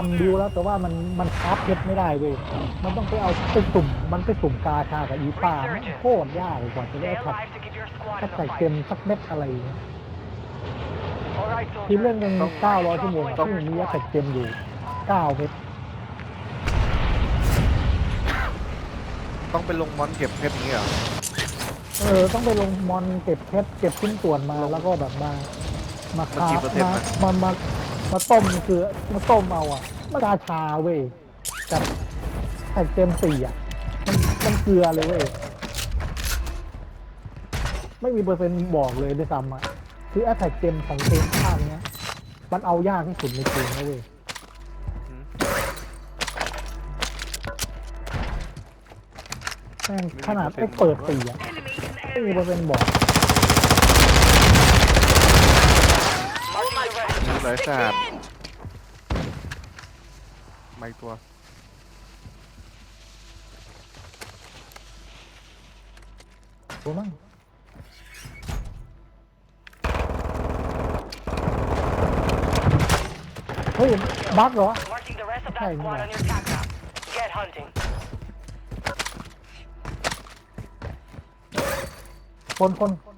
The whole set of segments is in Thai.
ทำดิวแล้วแต่ว่ามันมันคราฟเพชรไม่ได้เว้ยมันต้องไปเอาไปสุ่มมันไปสุ่มกาชากับอีป่าโคตรยากเลยกว่าจะได้ขับถ้าใส่เต็มสักเม็ดอะไรเนี่ยทีมเล่นกัน900ชั่วโมงต้องมีอะไรเต็มอยู่9เม็ดต้องไปลงมอนเก็บเพชรนี่เหรอเออต้องไปลงมอนเก็บเพชรเก็บขึ้นส่วนมาแล้วก็แบบมามาคาบามามามาต้มคือมาต้มเอา อ่ะมากาชาเว้ยกับไข่เต็มสี่อ่ะมันมันเกลือเลยเว้ยไม่มีเปอร์เซ็นต์บอกเลยด้วยซ้ำอ่ะคือแอตแทกเต็มของเต็มข้างเนี้ย มันเอายากที่สุดในเกมเลยแม่งขนาดไอ้เปิดตีอ่ะไม่มีเปอร์เซ็นต์บอกสายศาสตร์ไม่ตัวตัวมั้งเฮ้ยบั๊กเหรอ Marking the rest of that Hey, squad on man. your attack map. Get hunting. คนคน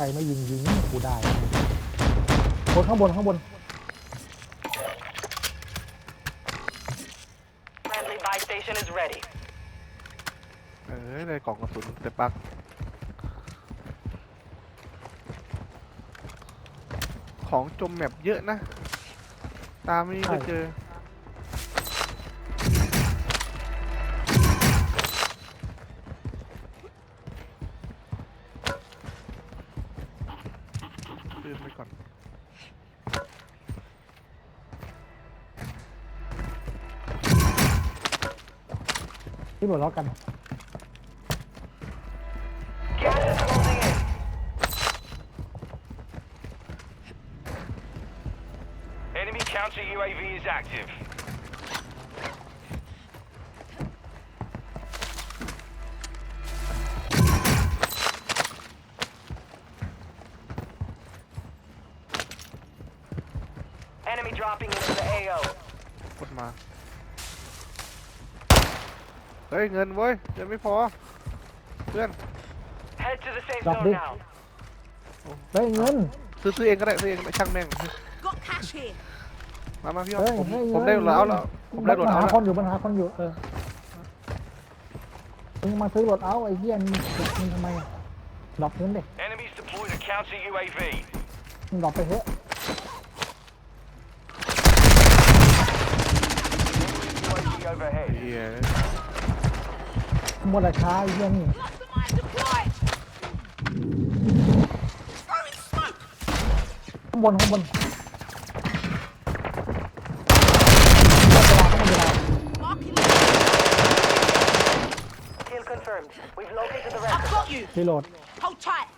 ครไม่ยิงยิงกูได้บนข้างบน ข้างบนเอ้ยได้กล่องกระสุนแต่ปัก ของจมแมบเยอะนะ ตามนี่ก็เจอ jednej karty. Ty Enemy counter UAV is active. dropping into the AO. กดมาเฮ้ยเงินเว้ยยังไม่พอเพื่อน Head to t h เฮ้ยเงินซื้อซื้อเองก็ได้ซื้อเองช่างแม่งมามาพี่ออ้ยผมผมได้หลดเอาเแล้วผมได้หลดเอาหาคนอยู่ปัญหาคนอยู่เออมึงมาซื้อหรดเอาไอ้เหี้ยมึงทำไมอะดรอปเงินเด็ก e ดรอปไปเถอะ overhead. เฮียหมดราคาไอ้เหี้ยนี่ Mastermind deployed! Throwing smoke! ข้างบน ข้างบนข้างบนเวลาข้างบนเวลา Marking location. Kill confirmed. We've located the I've rest. got you! รีโหลด Hold tight!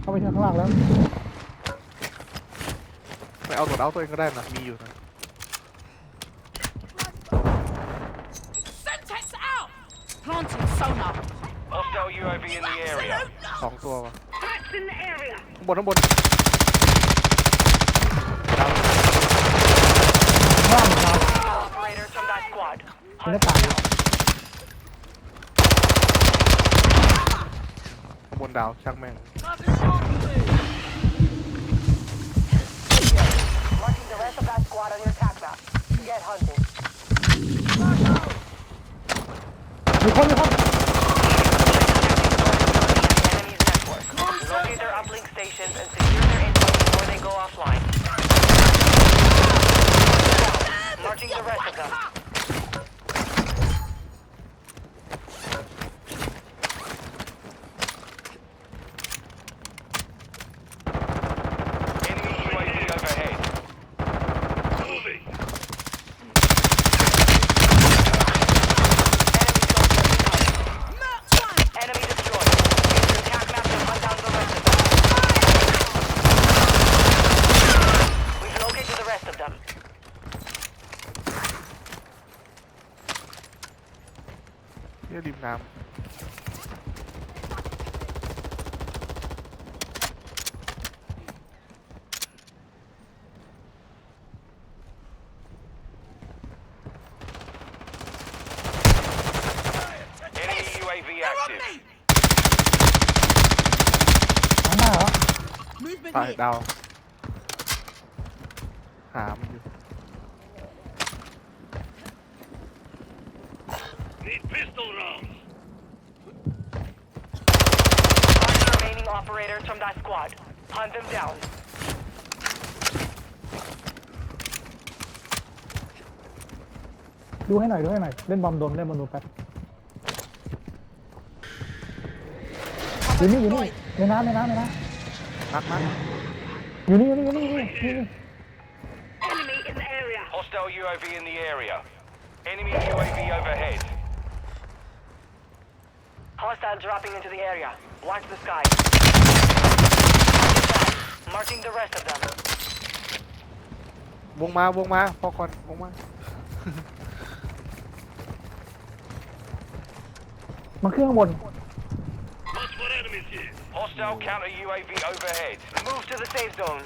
เข้าไปข้างล่างแล้วไปเอาตัวเอาตัวเองก็ได้นะมีอยู่นะ Planting sonar. Hostile UAV in the area. สองตัววะ Threats in the area. ข้างบนข้างบน Operator from that squad. ศิลปะข้างบนดาวช่างแม่ง快点，เนี่ยริมน้ำตายดาวหามันอยู่ Need pistol rounds. Find remaining operators from that squad. Hunt them down. Đu hết này, đu hết Hostile UAV in the area. Enemy UAV overhead. Hostile dropping into the area. Watch the sky. Marking the rest of them. วงมาวงมาพอคอนวงมา Hostile counter UAV overhead. Move to the safe zone.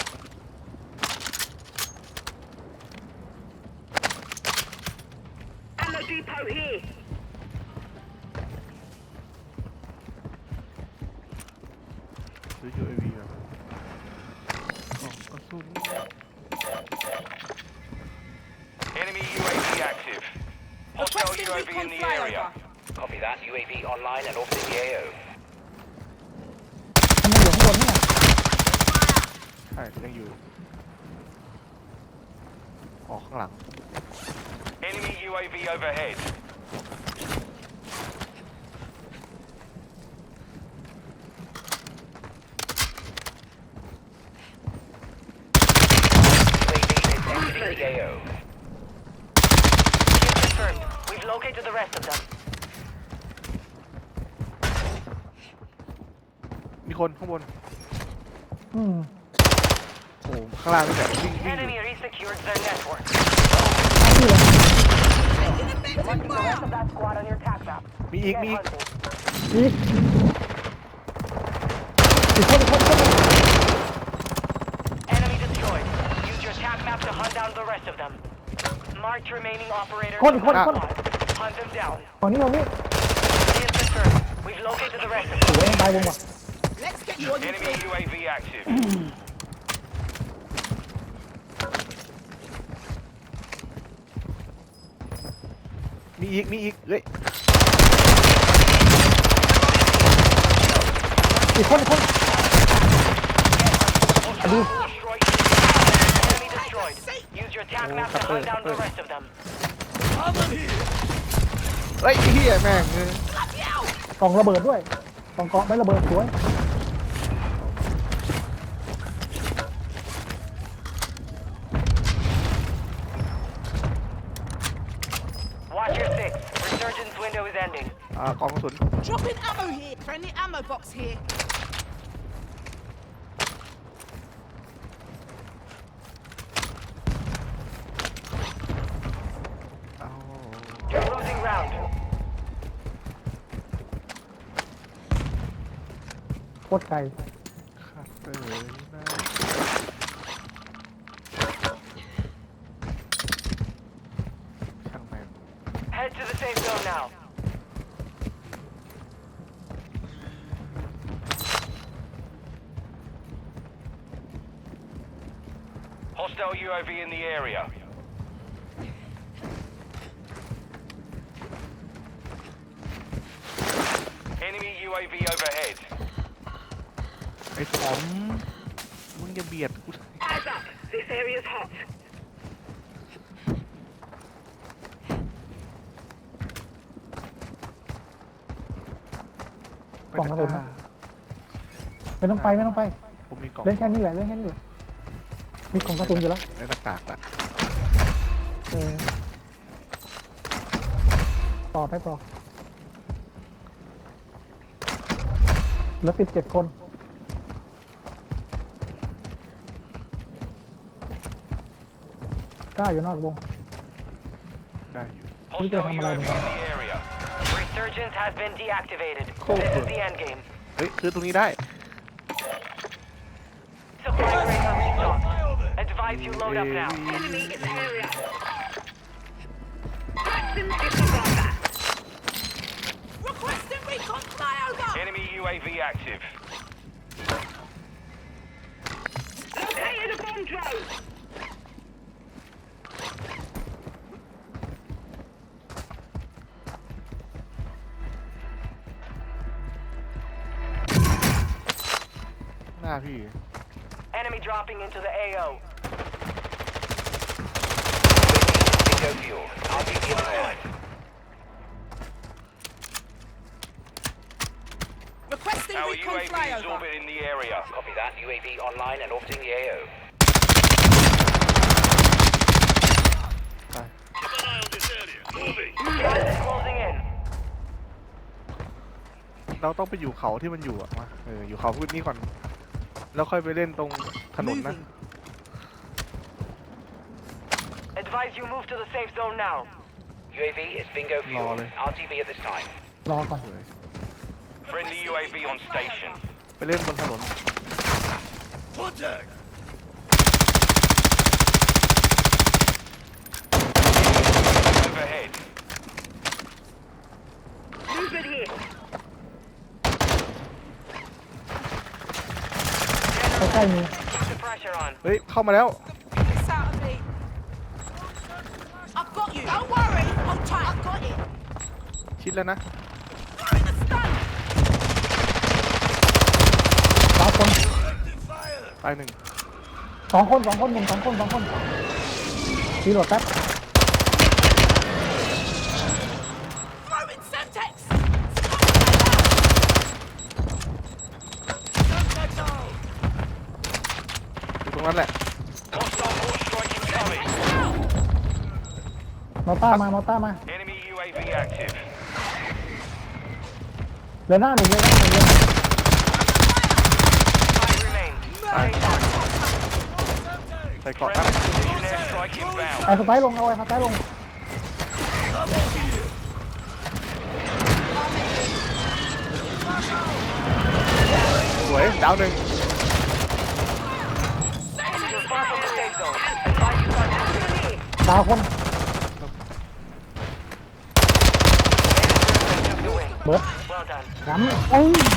UAV in the area. Over. Copy that. UAV online and orbiting the AO. มันยังอยู่ข้างบนนี่นะใช่ยังอยู่ออกข้างหลัง oh, Enemy UAV overhead. เอ we located the rest of them. มีคนข้างบนอืมโอ้โหข้างล่างนี่แบบวิ่งวิ่งอยู่ hmm. oh, Enemy resecured their network. Marking the rest of that squad on your attack map. มีอีก Get มีอีก hunting. นี่อีกคนอีกคนอีกคน Enemy destroyed. Use your attack map to hunt down the rest of them. Marked remaining operator. Hold it, hold it, hold it. Hunt them down. ตอนนี้เราไม่ Here's the turret. We've located the rest of them. let Let's get you on your Enemy feet. UAV active. มีอีกมีอีกเฮ้ยอีกคนอีกคน Destroy. Enemy destroyed. Use your attack map oh, to hunt down the rest of them. Cover here. เฮ้ยเฮียแม่งกล่องระเบิดด้วย กล่องเกาะไม่ระเบิดสวยอ่ากองกระสุน Dropping ammo here. Friendly ammo box here. ตรไกลขัดเต๋อนะช่างแม่ง Head to the safe zone now. UAV in the area UAV overhead อ้ขอมมึงอย่าเบียดกูกล่องกระสุนนะไม่ต้องไปไม่ต้องไปผมมีกล่องเล่นแค่นี้แหละเล่นแค่นี้แหละมีของกระสุนอยู่แล้วในหนกากละต่อไปต่อแล้วปิดเจ็ดคนกล้าอยู่นอกวงได้อยู่ you in the area. Resurgence has been deactivated. This is the end game. เฮ้ยซื้อตรงนี้ได้ Supply crates are restocked. Advise you load up now. Enemy area. Requesting recon flyover. Enemy UAV active. Located a bomb drone. าพี่ Enemy dropping into the AO. Bingo fuel. I'll be in line. Requesting Our recon UAV is flyover. orbiting the area. Copy that. UAV online and orbiting the AO. ไป Gas is closing in. เราต้องไปอยู่เขาที่มันอยู่อะมาเอออยู่เขาพื้นนี้ก่อนแล้วค่อยไปเล่นตรงถนนนะ Advise you move to the safe zone now. UAV is bingo fuel. Lolly. RTV at this time. รอก่อน Friendly UAV on station. ไปเล่นบนถนน Contact! Overhead. ข้ามาแเฮ้ย เข้ามาแล้วคิดแล้วนะสองคนไปหนึ่งสองคนสองคนหนึ่งสองคนสองคนซีโรดแป๊บรงนั้นแหละ Hostile war strike incoming. มอต้ามามอต้ามา Enemy UAV active. เรือหน้าหนึ่งเรือหน้าหนึ่งเรือหน้า Five remain. Stay target. ใส่เกราะครับ Precision airstrike inbound. ไอ้สไปร์ลงเอาไอ้สไปร์ลงสวยดาวหนึ่งดาวคนเบิร์ดย้ำโอ้ย